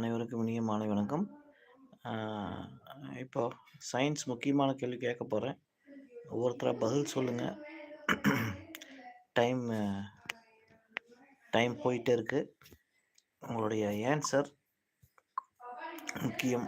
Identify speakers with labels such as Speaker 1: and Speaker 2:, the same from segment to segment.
Speaker 1: அனைவருக்கும் இனிய மாலை வணக்கம். இப்போ சயின்ஸ் முக்கியமான கேள்வி கேட்க போகிறேன் ஒவ்வொருத்தராக பதில் சொல்லுங்கள் டைம் டைம் போயிட்டே இருக்குது உங்களுடைய ஆன்சர் முக்கியம்.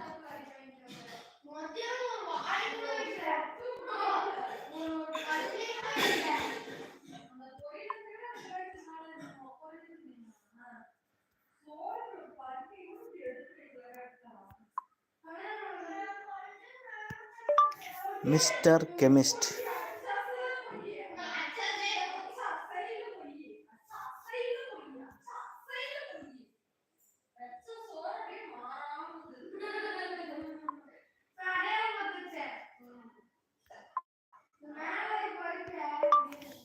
Speaker 1: Mister chemist.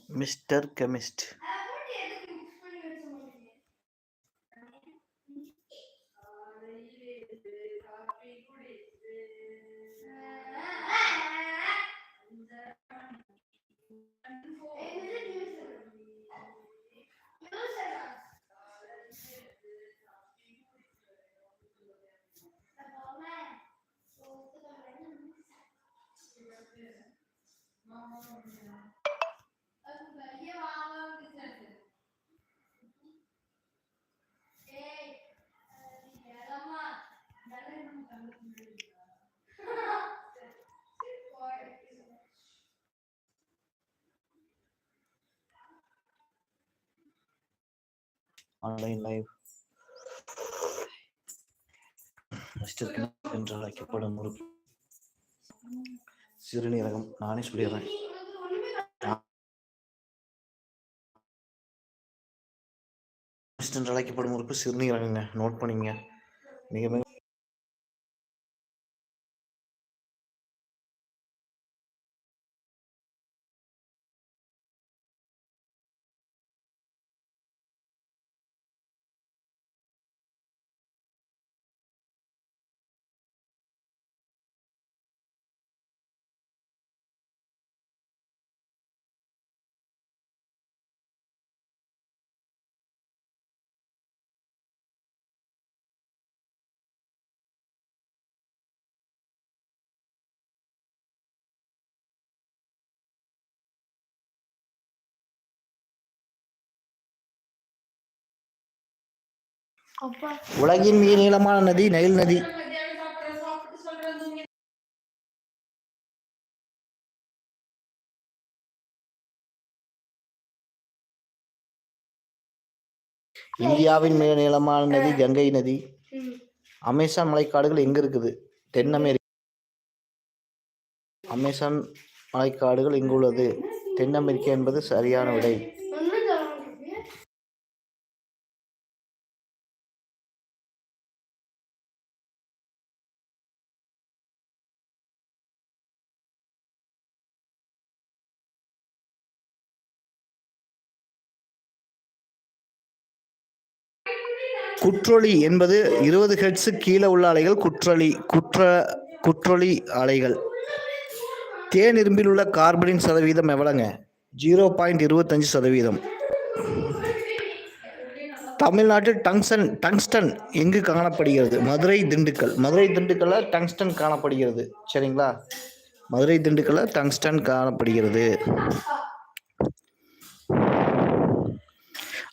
Speaker 1: Mister chemist. Online live. Mister என்று அழைக்கப்படும் ஒரு சிறுநீரகம். நானே சொல்லிடுறேன். என்று அழைக்கப்படும் உறுப்பு சிறுநீரகங்க. நோட் பண்ணிங்க. மிக மிக உலகின் மிக நீளமான நதி நைல் நதி. இந்தியாவின் மிக நீளமான நதி கங்கை நதி. அமேசான் மலைக்காடுகள் எங்க இருக்குது? தென் அமெரிக்கா. அமேசான் மலைக்காடுகள் எங்கு உள்ளது? தென் அமெரிக்கா என்பது சரியான விடை. குற்றொளி என்பது இருபது ஹெட்ஸு கீழே உள்ள அலைகள் குற்றொளி குற்ற குற்றொளி அலைகள். தேன் இரும்பில் உள்ள கார்பனின் சதவீதம் எவ்வளவுங்க ஜீரோ பாயிண்ட் இருபத்தஞ்சு சதவீதம். தமிழ்நாட்டில் டங்ஸ்டன் டங்ஸ்டன் எங்கு காணப்படுகிறது? மதுரை திண்டுக்கல். மதுரை திண்டுக்கல்ல டங்ஸ்டன் காணப்படுகிறது. சரிங்களா? மதுரை திண்டுக்கல்ல டங்ஸ்டன் காணப்படுகிறது.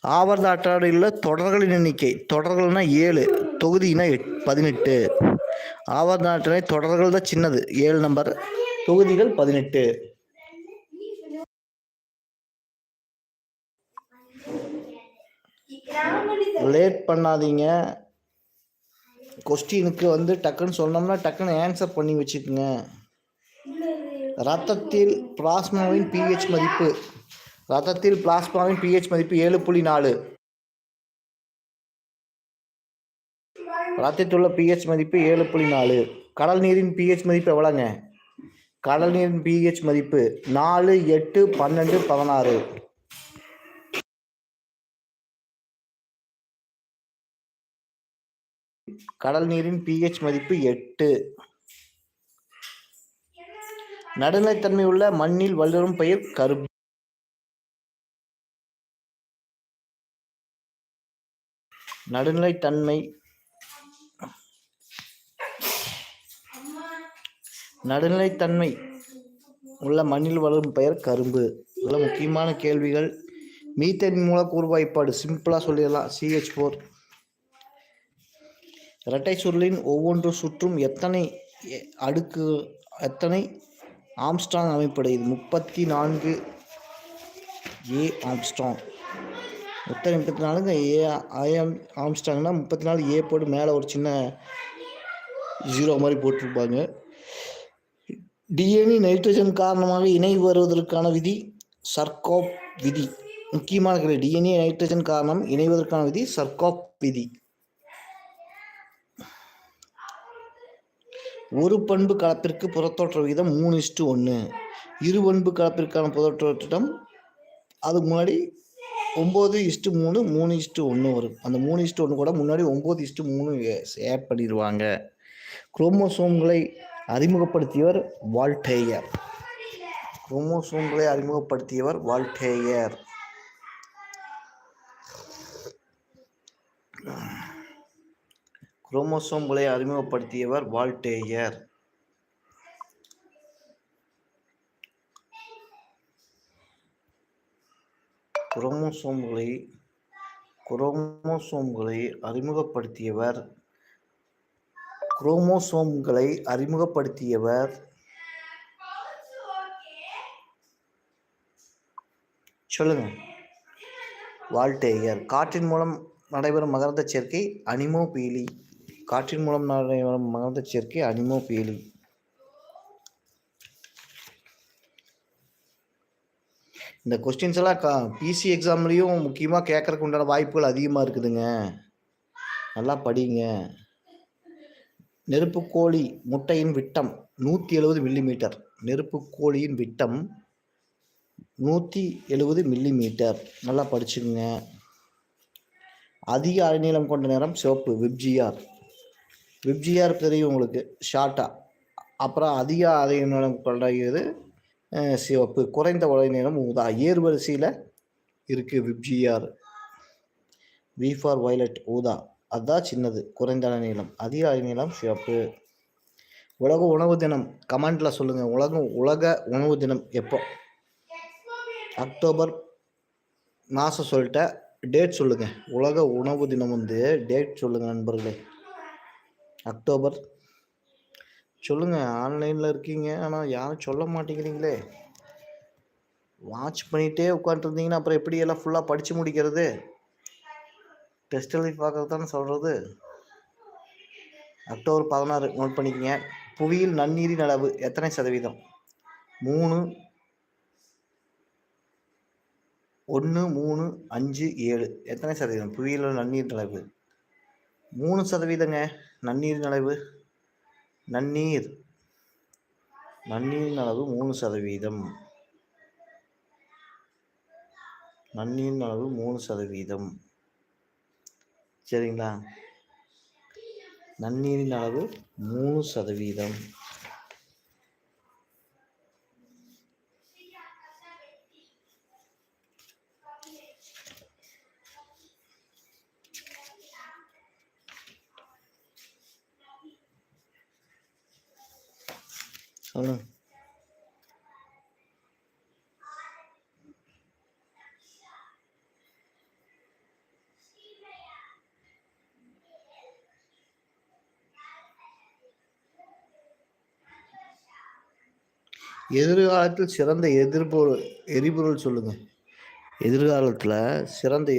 Speaker 1: ஆவர்த அட்டவணையில் தொடர்களின் எண்ணிக்கை. தொடர்கள்னா ஏழு. தொகுதினா எட் பதினெட்டு. ஆவர்த அட்டவணை தொடர்கள் தான் சின்னது. ஏழு நம்பர். தொகுதிகள் பதினெட்டு. லேட் பண்ணாதீங்க. கொஸ்டினுக்கு வந்து டக்குன்னு சொன்னோம்னா டக்குன்னு ஆன்சர் பண்ணி வச்சுக்குங்க. ரத்தத்தில் பிளாஸ்மாவின் பிஹெச் மதிப்பு ரத்தத்தில் பிளாஸ்மாவின் பிஹெச் மதிப்பு ஏழு புள்ளி நாலு. ரத்தத்தில் உள்ள பிஹெச் மதிப்பு ஏழு புள்ளி நாலு. கடல் நீரின் பிஹெச் மதிப்பு எவ்வளோங்க? கடல் நீரின் பிஹெச் மதிப்பு நாலு எட்டு பன்னெண்டு பதினாறு. கடல் நீரின் பிஹெச் மதிப்பு எட்டு. நடுநிலைத்தன்மை உள்ள மண்ணில் வளரும் பயிர் கரும்பு. நடுநிலைத்தன்மை நடுநிலைத்தன்மை உள்ள மண்ணில் வளரும் பெயர் கரும்பு. இதில் முக்கியமான கேள்விகள் மீத்தன் மூலக்கூறு வாய்ப்பாடு சிம்பிளாக சொல்லிடலாம் சிஹெச் ஃபோர் இரட்டை சுருளின் ஒவ்வொன்று சுற்றும் எத்தனை அடுக்கு எத்தனை ஆம்ஸ்டாங் அமைப்படுகிறது முப்பத்தி நான்கு ஏ ஆம்ஸ்டாங் எத்தனை முப்பத்தி நாலுங்க ஏ ஐஎம் ஆம்ஸ்ட்ராங்னா முப்பத்தி நாலு ஏ போட்டு மேலே ஒரு சின்ன ஜீரோ மாதிரி போட்டிருப்பாங்க. டிஎன்ஏ நைட்ரஜன் காரணமாக இணை வருவதற்கான விதி சர்க்கோப் விதி. முக்கியமான கேள்வி டிஎன்ஏ நைட்ரஜன் காரணம் இணைவதற்கான விதி சர்க்கோப் விதி. ஒரு பண்பு கலப்பிற்கு புறத்தோற்ற விகிதம் மூணு இஸ்டு ஒன்று இரு பண்பு கலப்பிற்கான புறத்தோற்றம் அதுக்கு முன்னாடி ஒம்பது இஸ்ட்டு மூணு மூணு இஸ்ட்டு ஒன்று வரும். அந்த மூணு இஸ்ட்டு ஒன்று கூட முன்னாடி ஒம்பது இஸ்ட்டு மூணு ஆட் பண்ணிடுவாங்க குரோமோசோம்களை அறிமுகப்படுத்தியவர் வால்டேயர். குரோமோசோம்களை அறிமுகப்படுத்தியவர் வால்டேயர். குரோமோசோம்களை அறிமுகப்படுத்தியவர் வால்டேயர். குரோமோசோம்களை குரோமோசோம்களை அறிமுகப்படுத்தியவர் குரோமோசோம்களை அறிமுகப்படுத்தியவர் சொல்லுங்க. வால்டேயர். காற்றின் மூலம் நடைபெறும் மகரந்த சேர்க்கை அனிமோ பீலி காற்றின் மூலம் நடைபெறும் மகரந்த சேர்க்கை அனிமோ இந்த கொஸ்டின்ஸ் எல்லாம் கா பிசி எக்ஸாம்லேயும் முக்கியமாக கேட்கறதுக்கு உண்டான வாய்ப்புகள் அதிகமாக இருக்குதுங்க. நல்லா படிங்க. நெருப்புக்கோழி முட்டையின் விட்டம் நூற்றி எழுபது மில்லிமீட்டர் நெருப்புக்கோழியின் விட்டம் நூற்றி எழுபது மில்லிமீட்டர் நல்லா படிச்சுக்குங்க. அதிக அலைநீளம் கொண்ட நேரம் சிவப்பு விப்ஜிஆர் விப்ஜிஆர் தெரியும் உங்களுக்கு ஷார்ட்டாக அப்புறம் அதிக அலைநீளம் கொண்ட இது சிவப்பு. குறைந்த அலைநீளம் ஊதா. ஏர் வரிசையில் இருக்குது விப்ஜிஆர் வி ஃபார் வயலட் ஊதா. அதுதான் சின்னது. குறைந்த அலைநீளம் அதிக அலைநீளம் சிவப்பு. உலக உணவு தினம். கமெண்டில் சொல்லுங்கள் உலக உலக உணவு தினம் எப்போ? அக்டோபர் மாதம் சொல்லிட்டேன் டேட் சொல்லுங்கள் உலக உணவு தினம் வந்து டேட் சொல்லுங்கள் நண்பர்களே. அக்டோபர் சொல்லுங்கள் ஆன்லைனில் இருக்கீங்க. ஆனால் யாரும் சொல்ல மாட்டேங்கிறீங்களே. வாட்ச் பண்ணிகிட்டே உட்காந்துருந்தீங்கன்னா அப்புறம் எப்படி எல்லாம் ஃபுல்லாக படித்து முடிக்கிறது? டெஸ்ட் எழுதி பார்க்கறது தானே சொல்கிறது அக்டோபர் பதினாறு நோட் பண்ணிக்கங்க. புவியில் நன்னீரின் அளவு எத்தனை சதவீதம்? மூணு ஒன்று மூணு அஞ்சு ஏழு. எத்தனை சதவீதம்? புவியில் நன்னீர் அளவு. மூணு சதவீதங்க நன்னீரின் அளவு. நன்னீர். நன்னீரின் அளவு மூணு சதவீதம். நன்னீரின் அளவு மூணு சதவீதம். சரிங்களா? நன்னீரின் அளவு மூணு சதவீதம். சொல்லுங்க எதிர்காலத்தில் சிறந்த எதிர்பொருள் எரிபொருள் சொல்லுங்க. எதிர்காலத்தில் சிறந்த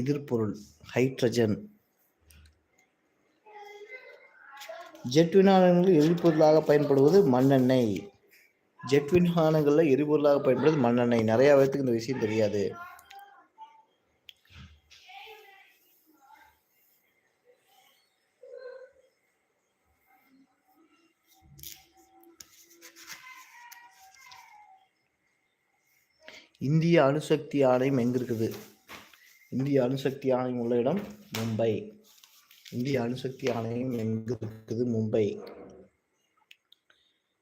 Speaker 1: எதிர்பொருள் ஹைட்ரஜன். ஜெட் விமானங்களில் எரிபொருளாக பயன்படுவது மண்ணெண்ணெய். ஜெட் விமானங்களில் எரிபொருளாக பயன்படுவது மண்ணெண்ணெய். நிறையா பேர்த்துக்கு இந்த விஷயம் தெரியாது. இந்திய அணுசக்தி ஆணையம் எங்கே இருக்குது இந்திய அணுசக்தி ஆணையம் உள்ள இடம் மும்பை. இந்திய அணுசக்தி ஆணையம் எங்க இருக்குது மும்பை.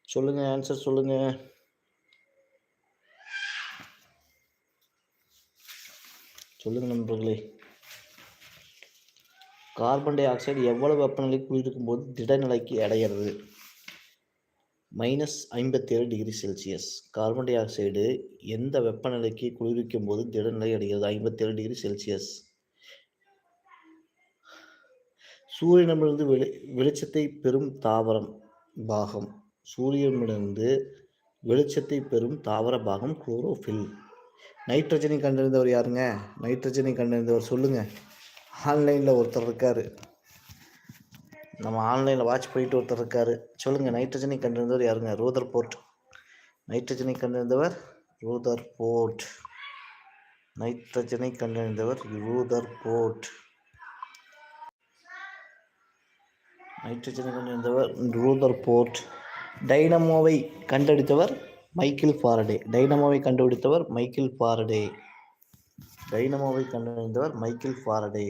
Speaker 1: சொல்லுங்க ஆன்சர் சொல்லுங்க. சொல்லுங்க நண்பர்களே. கார்பன் டை ஆக்சைடு எவ்வளவு வெப்பநிலை குளிர்க்கும் போது திடநிலைக்கு அடைகிறது? மைனஸ் ஐம்பத்தேழு degree Celsius carbon dioxide எந்த வெப்பநிலைக்கு குளிர்விக்கும் போது திடநிலை அடைகிறது? ஐம்பத்தேழு டிகிரி செல்சியஸ் சூரியனிடமிருந்து வெளி வெளிச்சத்தை பெறும் தாவரம் பாகம். சூரியனிடமிருந்து வெளிச்சத்தை பெறும் தாவர பாகம் குளோரோஃபில் நைட்ரஜனை கண்டறிந்தவர் யாருங்க? நைட்ரஜனை கண்டறிந்தவர் சொல்லுங்க. ஆன்லைனில் ஒருத்தர் இருக்காரு. நம்ம ஆன்லைனில் வாட்ச் போயிட்டு ஒருத்தர் இருக்காரு. சொல்லுங்கள் நைட்ரஜனை கண்டறிந்தவர் யாருங்க? ரூதர் போர்ட். நைட்ரஜனை கண்டறிந்தவர் ரூதர் போர்ட். நைட்ரஜனை கண்டறிந்தவர் ரூதர் போர்ட். நைட்ரஜனை கண்டறிந்தவர் ரூதர் போர்ட் டைனமோவை கண்டெடுத்தவர் மைக்கேல் ஃபாரடே டைனமோவை கண்டுபிடித்தவர் மைக்கேல் ஃபாரடே டைனமோவை கண்டறிந்தவர் மைக்கேல் ஃபாரடே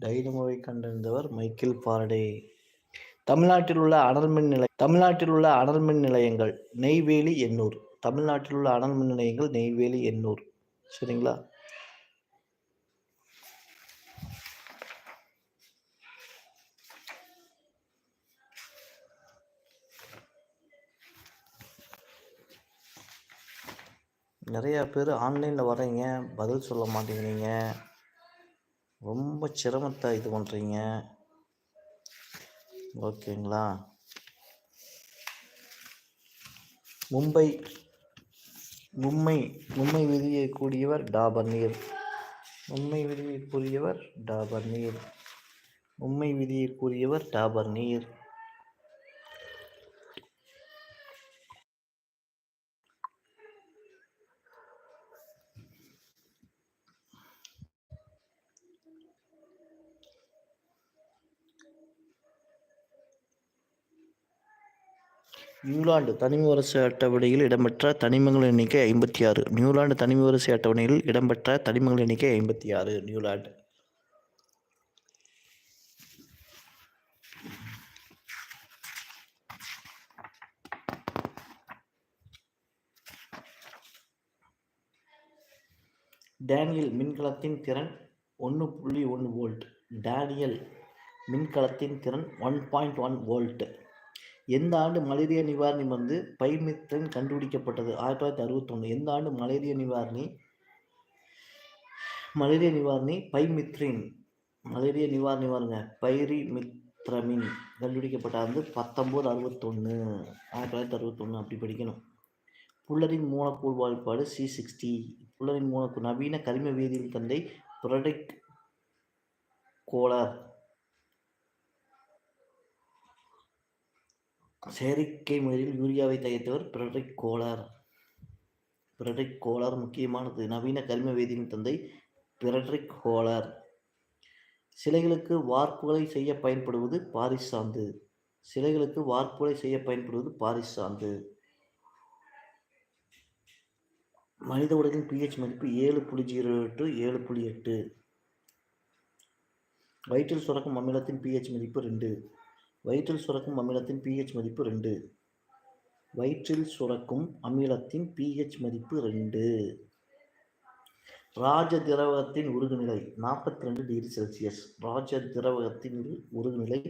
Speaker 1: டைனமோவை கண்டறிந்தவர் மைக்கேல் ஃபாரடே தமிழ்நாட்டில் உள்ள அனல்மின் நிலை தமிழ்நாட்டில் உள்ள அனல்மின் நிலையங்கள் நெய்வேலி எண்ணூர். தமிழ்நாட்டில் உள்ள அனல்மின் நிலையங்கள் நெய்வேலி எண்ணூர். சரிங்களா? நிறையா பேர் ஆன்லைனில் வரீங்க பதில் சொல்ல மாட்டேங்கிறீங்க. ரொம்ப சிரமத்தை இது பண்ணுறீங்க ஓகேங்களா? மும்பை மும்பை மும்பை விதியை கூடியவர் டாபர் நீர். மும்பை விதியை கூறியவர் டாபர் நீர். மும்பை விதியை கூறியவர் டாபர் நீர். நியூலாந்து தனிமவரிசை அட்டவணையில் இடம்பெற்ற தனிமங்கள் எண்ணிக்கை ஐம்பத்தி ஆறு. நியூலாந்து தனிமவரிசை அட்டவணையில் இடம்பெற்ற தனிமங்கள் எண்ணிக்கை ஐம்பத்தி ஆறு. நியூலாண்டு டேனியல் மின்கலத்தின் திறன் ஒன்று புள்ளி ஒன்று வோல்ட். டேனியல் மின்கலத்தின் திறன் ஒன் பாயிண்ட் ஒன் வோல்ட். எந்த ஆண்டு மலேரியா நிவாரணி வந்து பைமித்ரன் கண்டுபிடிக்கப்பட்டது? ஆயிரத்தி தொள்ளாயிரத்தி அறுபத்தொன்று எந்த ஆண்டு மலேரியா நிவாரணி மலேரியா நிவாரணி பைமித்ரின் மலேரியா நிவாரணி பாருங்க பைரிமித்ரமின் கண்டுபிடிக்கப்பட்ட வந்து பத்தொம்போது அறுபத்தொன்று ஆயிரத்தி தொள்ளாயிரத்தி அறுபத்தொன்று அப்படி படிக்கணும். புல்லரின் மூலக்கூழ் வாய்ப்பாடு சி சிக்ஸ்டி புல்லரின் மூலக்கூள் நவீன கரிம வேதியியல் தந்தை புரடிக் கோலர். செயற்கை முறையில் யூரியாவை தயாரித்தவர் பிரடரிக் கோலார் பிரடரிக் கோலார் முக்கியமானது. நவீன கரிம வேதியின் தந்தை பிரடரிக் கோலார் சிலைகளுக்கு வார்ப்புகளை செய்ய பயன்படுவது பாரிஸ் சாந்து சிலைகளுக்கு வார்ப்புகளை செய்ய பயன்படுவது பாரிஸ் சாந்து மனித உடலின் பிஹெச் மதிப்பு ஏழு புள்ளி ஜீரோ எட்டு ஏழு புள்ளி எட்டு. வயிற்றில் சுரக்கும் அமிலத்தின் பிஹெச் மதிப்பு ரெண்டு. வயிற்றில் சுரக்கும் அமிலத்தின் பிஹெச் மதிப்பு ரெண்டு. வயிற்றில் சுரக்கும் அமிலத்தின் பிஹெச் மதிப்பு ரெண்டு. ராஜ திரவகத்தின் உருகுநிலை நாற்பத்தி ரெண்டு டிகிரி செல்சியஸ். ராஜ திரவகத்தின் உருகுநிலை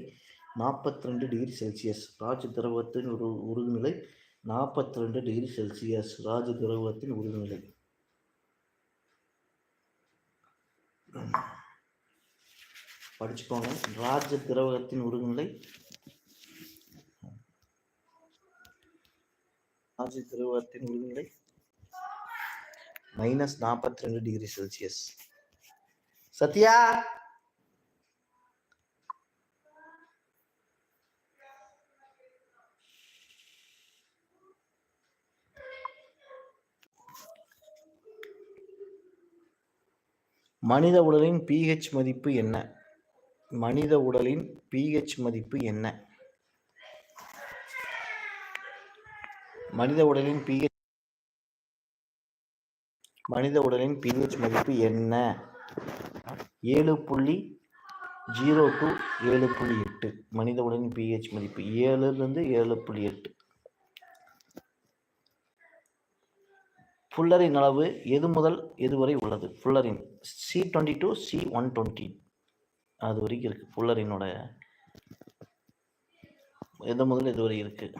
Speaker 1: நாற்பத்தி ரெண்டு டிகிரி செல்சியஸ். ராஜ திரவகத்தின் உரு உருகுநிலை நாற்பத்தி ரெண்டு டிகிரி செல்சியஸ். ராஜ திரவகத்தின் உருகுநிலை. படிச்சுக்கோங்க. ராஜ திரவகத்தின் உருகுநிலை ராஜ திரவகத்தின் உருகுநிலை மைனஸ் நாற்பத்தி ரெண்டு டிகிரி செல்சியஸ் சத்யா? மனித உடலின் பிஹெச் மதிப்பு என்ன? மனித உடலின் பிஹெச் மதிப்பு என்ன? மனித உடலின் பிஹெச் மனித உடலின் பிஹெச் மதிப்பு என்ன? ஏழு புள்ளி ஜீரோ டு ஏழு புள்ளி எட்டு. மனித உடலின் பிஹெச் மதிப்பு ஏழுலேருந்து ஏழு புள்ளி எட்டு. ஃபுல்லரின் அளவு எது முதல் எது வரை உள்ளது? Fullerene C twenty to C one twenty அது வரைக்கும் இருக்குது ஃபுல்லரினோட எது முதல் இதுவரை இருக்குது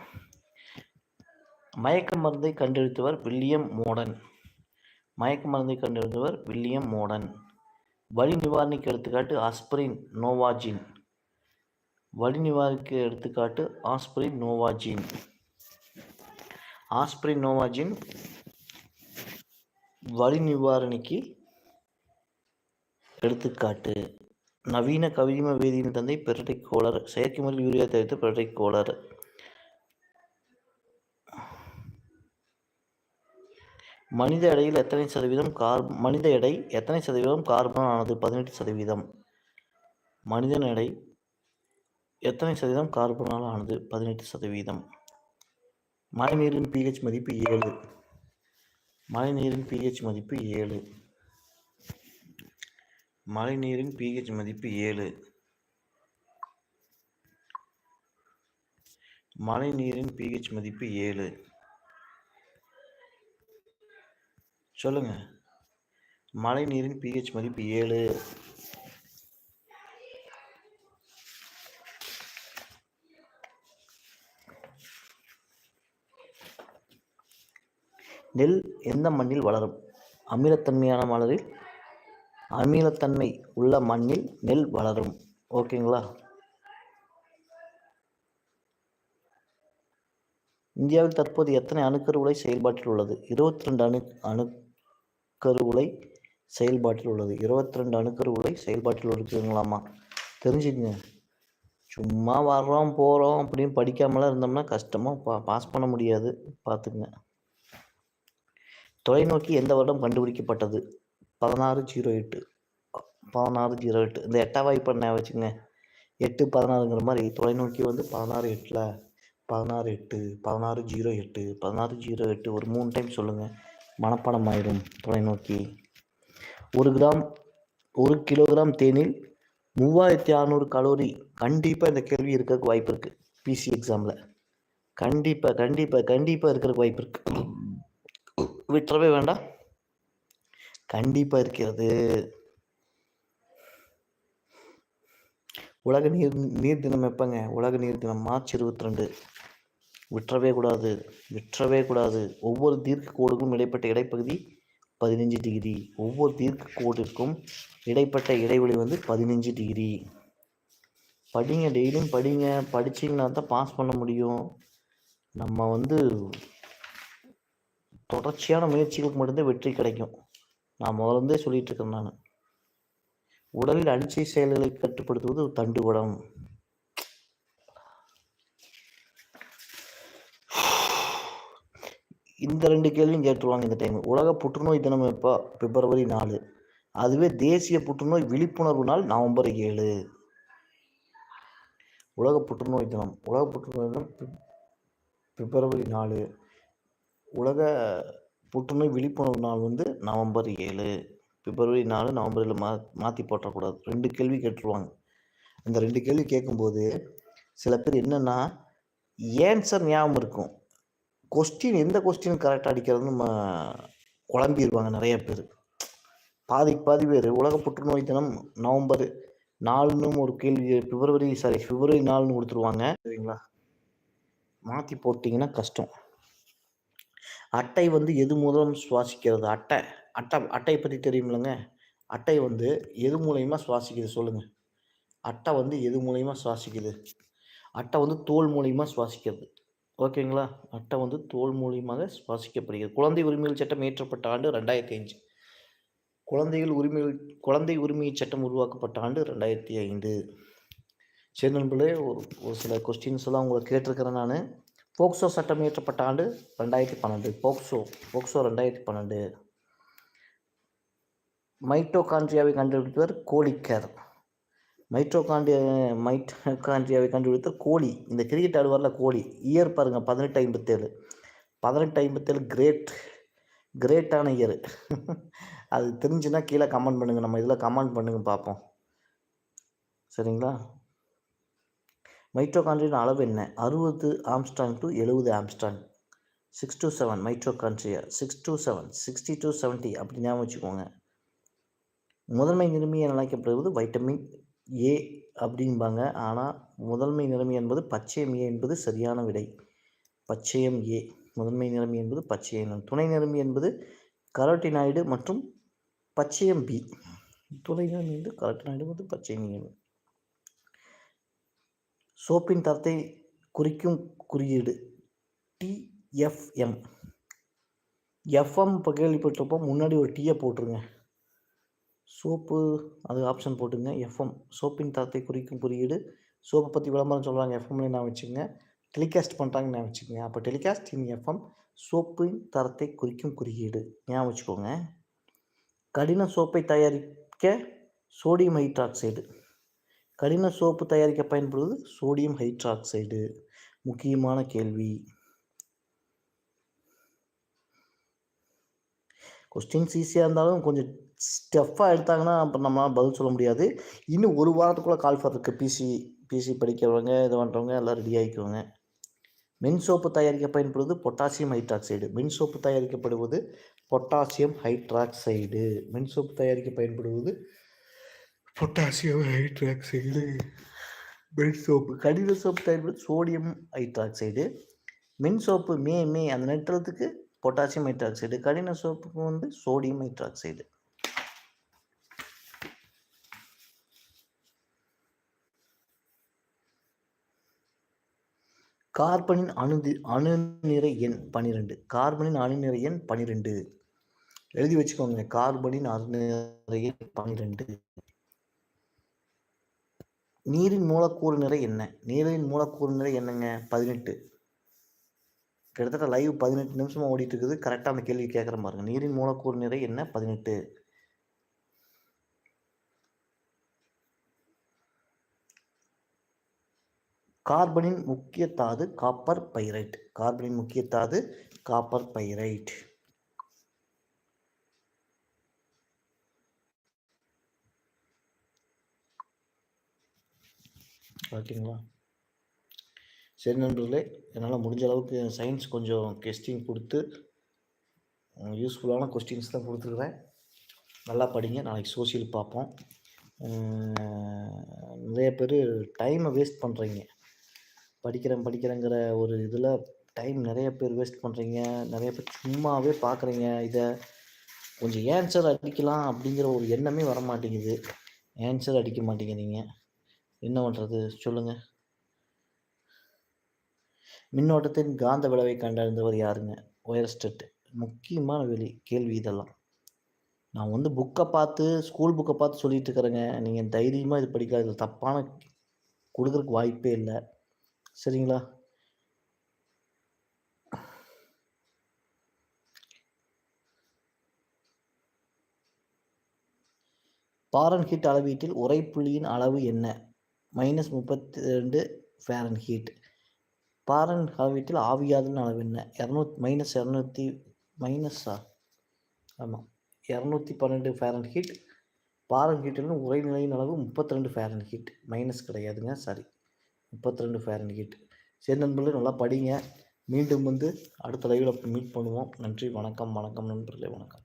Speaker 1: மயக்க மருந்தை கண்டெடுத்தவர் வில்லியம் மோடன். மயக்க மருந்தை கண்டெடுத்தவர் வில்லியம் மோடன். வலி நிவாரணிக்கு எடுத்துக்காட்டு ஆஸ்பிரின் நோவாஜின். வலி நிவாரணிக்கு எடுத்துக்காட்டு ஆஸ்பிரின் நோவாஜின். ஆஸ்பிரின் நோவாஜின் வலி நிவாரணிக்கு எடுத்துக்காட்டு. நவீன கவிம வேதியின் தந்தை பிரட்டைக்கோளர் கோலர் செயற்கை முறையில் யூரியா தயாரித்து பெர்ரிக் மனித எடையில் எத்தனை சதவீதம் கார் மனித எடை எத்தனை சதவீதம் கார்பன் ஆனது பதினெட்டு சதவீதம்? மனிதன் எடை எத்தனை சதவீதம் கார்பனால் ஆனது பதினெட்டு சதவீதம்? மழைநீரின் பிஹெச் மதிப்பு ஏழு. மழைநீரின் பிஹெச் மதிப்பு ஏழு. மழைநீரின் பிஹெச் மதிப்பு ஏழு. மழைநீரின் பிஹெச் மதிப்பு ஏழு. சொல்லுங்க. மழைநீரின் பிஹெச் மதிப்பு ஏழு. நெல் எந்த மண்ணில் வளரும்? அமிலத்தன்மையான மலரில்? அமிலத்தன்மை உள்ள மண்ணில் நெல் வளரும். ஓகேங்களா? இந்தியாவில் தற்போது எத்தனை அணுக்கருவுலை செயல்பாட்டில் உள்ளது? இருபத்தி ரெண்டு அணு அணு அணுக்கருவுலை செயல்பாட்டில் உள்ளது. இருபத்தி ரெண்டு அணுக்கருவுலை செயல்பாட்டில் இருக்குங்களாமா தெரிஞ்சுக்கங்க. சும்மா வர்றோம் போகிறோம் அப்படின்னு படிக்காமலாம் இருந்தோம்னா கஷ்டமாக பா பாஸ் பண்ண முடியாது. பார்த்துக்குங்க. தொலைநோக்கி எந்த வருடம் கண்டுபிடிக்கப்பட்டது? பதினாறு ஜீரோ எட்டு. பதினாறு ஜீரோ எட்டு. இந்த எட்டாம் வாய்ப்பு என்ன வச்சுங்க எட்டு பதினாறுங்கிற மாதிரி தொலைநோக்கி வந்து பதினாறு எட்டில். பதினாறு எட்டு பதினாறு ஜீரோ எட்டு பதினாறு ஜீரோ எட்டு. ஒரு மூணு டைம் சொல்லுங்கள் மனப்பாடம் ஆயிடும் தொலைநோக்கி. ஒரு கிராம் ஒரு கிலோகிராம் தேனில் மூவாயிரத்தி அறநூறு கலோரி கண்டிப்பாக இந்த கேள்வி இருக்கிறதுக்கு வாய்ப்பு இருக்குது பிசி எக்ஸாமில் கண்டிப்பாக கண்டிப்பாக கண்டிப்பாக இருக்கிறதுக்கு வாய்ப்பு இருக்குது விட்டுறவே வேண்டாம் கண்டிப்பாக இருக்கிறது. உலக நீர் நீர் தினம் எப்போங்க? உலக நீர் தினம் மார்ச் இருபத்தி ரெண்டு. விற்றவே கூடாது விற்றவே கூடாது. ஒவ்வொரு தீர்க்க கோடுக்கும் இடைப்பட்ட இடைப்பகுதி பதினஞ்சு டிகிரி. ஒவ்வொரு தீர்க்க கோடிற்கும் இடைப்பட்ட இடைவெளி வந்து பதினஞ்சு டிகிரி. படிங்க டெய்லியும் படிங்க. படிச்சிங்கன்னா தான் பாஸ் பண்ண முடியும். நம்ம வந்து தொடர்ச்சியான முயற்சிகளுக்கு மட்டும்தான் வெற்றி கிடைக்கும். நான் முதல்ல சொல்லிட்டு இருக்கேன் நான். உடலில் அடிச்சை செயல்களை கட்டுப்படுத்துவது தண்டுவடம். இந்த ரெண்டு கேள்வியும் கேட்டுருவாங்க இந்த டைம் உலக புற்றுநோய் தினம் எப்போ? பிப்ரவரி நாலு. அதுவே தேசிய புற்றுநோய் விழிப்புணர்வு நாள் நவம்பர் ஏழு. உலக புற்றுநோய் தினம். உலக புற்றுநோய் தினம் பிப்ரவரி நாலு. உலக புற்றுநோய் விழிப்புணர்வு நாள் வந்து நவம்பர் ஏழு. பிப்ரவரி நாலு நவம்பரில் மா மாற்றி போட்டக்கூடாது ரெண்டு கேள்வி கேட்டுருவாங்க. அந்த ரெண்டு கேள்வி கேட்கும்போது சில பேர் என்னென்னா ஏன்சர் ஞாபகம் இருக்கும்? கொஸ்டின் எந்த கொஸ்டின் கரெக்டாக அடிக்கிறதுன்னு நம்ம குழம்பிடுவாங்க நிறைய பேர். பாதி பாதி பேர். உலக புற்றுநோய் தினம் நவம்பர் நாலுன்னு ஒரு கேள்வி பிப்ரவரி சாரி பிப்ரவரி நாலுன்னு கொடுத்துருவாங்க. சரிங்களா? மாற்றி போட்டிங்கன்னா கஷ்டம். அட்டை வந்து எது மூலம் சுவாசிக்கிறது? அட்டை அட்டை அட்டை பற்றி தெரியுமில்லங்க. அட்டை வந்து எது மூலயமா சுவாசிக்குது சொல்லுங்கள் அட்டை வந்து எது மூலயமா சுவாசிக்குது? அட்டை வந்து தோல் மூலயமா சுவாசிக்கிறது. ஓகேங்களா? அட்டை வந்து தோல் மூலியமாக சுவாசிக்கப்படுகிறது. குழந்தை உரிமைகள் சட்டம் இயற்றப்பட்ட ஆண்டு ரெண்டாயிரத்தி அஞ்சு குழந்தைகள் உரிமைகள் குழந்தை உரிமை சட்டம் உருவாக்கப்பட்ட ஆண்டு ரெண்டாயிரத்தி ஐந்து. சரி நண்பர்களே ஒரு ஒரு சில கொஸ்டின்ஸ் எல்லாம் உங்களை கேட்டிருக்கிறேன் நான். போக்சோ சட்டம் இயற்றப்பட்ட ஆண்டு ரெண்டாயிரத்தி பன்னெண்டு. போக்சோ போக்சோ ரெண்டாயிரத்தி பன்னெண்டு. மைட்டோகாண்ட்ரியாவை கண்டுபிடித்தவர் கோலிக்கர் மைட்ரோகாண்டியா மைட்டோகாண்ட்ரியாவை கண்டுபிடித்த கோலி. இந்த கிரிக்கெட் ஆடுவார்ல கோலி. இயர் பாருங்கள் பதினெட்டு ஐம்பத்தேழு. பதினெட்டு ஐம்பத்தேழு கிரேட் கிரேட்டான இயர். அது தெரிஞ்சுன்னா கீழே கமெண்ட் பண்ணுங்கள் நம்ம இதில் கமெண்ட் பண்ணுங்க பார்ப்போம். சரிங்களா? மைட்ரோகாண்ட்ரியின் அளவு என்ன? அறுபது ஆம்ஸ்டாங் டு எழுபது angstrom six to seven mitochondria six to seven sixty to seventy அப்படி ஞாபகம் வச்சுக்கோங்க. முதன்மை நிறுமியை என அழைக்கப்படுவது வைட்டமின் ஏ அப்படிம்பாங்க. ஆனால் முதன்மை நிலைமை என்பது பச்சையம் ஏ என்பது சரியான விடை. பச்சையம் ஏ. முதன்மை நிலைமை என்பது பச்சையம் துணை நிலைமை என்பது கரோட்டினாய்டு மற்றும் பச்சையம் பி. துணை நிலைமை என்பது கரோட்டினாய்டு மற்றும் பச்சையம் நிலைமை சோப்பின் தரத்தை குறிக்கும் குறியீடு டிஎஃப்எம் எஃப்எம் இப்போ கேள்விப்பட்டிருப்போம். முன்னாடி ஒரு டீயை போட்டுருங்க. சோப்பு அது ஆப்ஷன் போட்டுங்க. எஃப்எம் சோப்பின் தரத்தை குறிக்கும் குறியீடு. சோப்பை பற்றி விளம்பரம் சொல்கிறாங்க எஃப்எம்ல நான் வச்சுக்கோங்க. டெலிகாஸ்ட் பண்ணுறாங்கன்னு நான் வச்சுக்கோங்க. அப்போ டெலிகாஸ்ட் இன் எஃப்எம் சோப்பின் தரத்தை குறிக்கும் குறியீடு. ஞாபகம் வச்சுக்கோங்க. கடின சோப்பை தயாரிக்க சோடியம் ஹைட்ராக்சைடு கடின சோப்பு தயாரிக்க பயன்படுவது சோடியம் ஹைட்ராக்சைடு முக்கியமான கேள்வி. கொஸ்டின்ஸ் ஈஸியாக இருந்தாலும் கொஞ்சம் ஸ்டெஃப்பாக எடுத்தாங்கன்னா அப்போ நம்மளால் பதில் சொல்ல முடியாது. இன்னும் ஒரு வாரத்துக்குள்ளே கால் ஃபார் இருக்குது பிசி பிசி படிக்கிறவங்க இது பண்ணுறவங்க எல்லாம் ரெடி ஆகிக்குவாங்க மின் சோப்பு தயாரிக்க பயன்படுவது பொட்டாசியம் ஹைட்ராக்சைடு மின் சோப்பு தயாரிக்கப்படுவது பொட்டாசியம் ஹைட்ராக்சைடு மின் சோப்பு தயாரிக்க பயன்படுவது பொட்டாசியம் ஹைட்ராக்சைடு மின் சோப்பு கடித சோப்பு தயாரிப்பது சோடியம் ஹைட்ராக்சைடு மின் சோப்பு மே மே அந்த நெட்டுறதுக்கு பொட்டாசியம் ஹைட்ராக்சைடு கடின சோப்புக்கு வந்து சோடியம் ஹைட்ராக்சைடு கார்பனின் அணு அணுநிறை எண் பனிரெண்டு. கார்பனின் அணுநிறை எண் பனிரெண்டு. எழுதி வச்சுக்கோங்க. கார்பனின் அணுநிறை எண் பன்னிரெண்டு நீரின் மூலக்கூறு நிறை என்ன? நீரின் மூலக்கூறு நிறை என்னங்க? பதினெட்டு. கிட்டத்தட்ட லைவ் பதினெட்டு நிமிஷமாக ஓடிட்டு இருக்குது. கரெக்டாக அந்த கேள்வி கேட்குற பாருங்க. நீரின் மூலக்கூறு நிறை என்ன? பதினெட்டு. கார்பனின் முக்கிய தாது காப்பர் பைரைட். கார்பனின் முக்கிய தாது காப்பர் பைரைட். ஓகேங்களா சரி நண்பர்களே என்னால் முடிஞ்ச அளவுக்கு சயின்ஸ் கொஞ்சம் கொஸ்டின் கொடுத்து யூஸ்ஃபுல்லான கொஸ்டின்ஸ் தான் கொடுத்துருக்குறேன். நல்லா படிங்க நாளைக்கு சோசியல் பார்ப்போம். நிறைய பேர் டைமை வேஸ்ட் பண்ணுறீங்க படிக்கிறேன் படிக்கிறேங்கிற ஒரு இதில் டைம் நிறைய பேர் வேஸ்ட் பண்ணுறீங்க நிறைய பேர் சும்மாவே பார்க்குறீங்க இதை கொஞ்சம் ஏன்சர் அடிக்கலாம் அப்படிங்கிற ஒரு எண்ணமே வர மாட்டேங்குது ஏன்சர் அடிக்க மாட்டேங்கிறீங்க. என்ன பண்ணுறது சொல்லுங்கள் மின்னோட்டத்தின் காந்த விளைவை கண்டறிந்தவர் யாருங்க? ஒயர்ஸ்டட். முக்கியமான வெளி கேள்வி இதெல்லாம். நான் வந்து புக்கை பார்த்து ஸ்கூல் புக்கை பார்த்து சொல்லிட்டு இருக்கிறேங்க. நீங்கள் தைரியமாக இது படிக்காது தப்பான கொடுக்குறதுக்கு வாய்ப்பே இல்லை. சரிங்களா? பாரன்ஹீட் அளவீட்டில் உரைப்புள்ளியின் அளவு என்ன? மைனஸ் முப்பத்தி ரெண்டு ஃபேரன்ஹீட் பாரன் அளவீட்டில் ஆவியாதன் அளவு என்ன? இரநூத் மைனஸ் இரநூத்தி மைனஸா ஆமாம் இரநூத்தி பன்னெண்டு ஃபேரன்ஹீட் பாரன்ஹீட்டிலும் பாரன் உரைநிலையின் அளவு முப்பத்தி ரெண்டு ஃபேரன்ஹீட் மைனஸ் கிடையாதுங்க சாரி. முப்பத்தி ரெண்டு அண்ட் ஹீட் சரி நண்பர்களே நல்லா படிங்க. மீண்டும் வந்து அடுத்த லைவில் மீட் பண்ணுவோம். நன்றி வணக்கம் வணக்கம் நண்பர்களே வணக்கம்.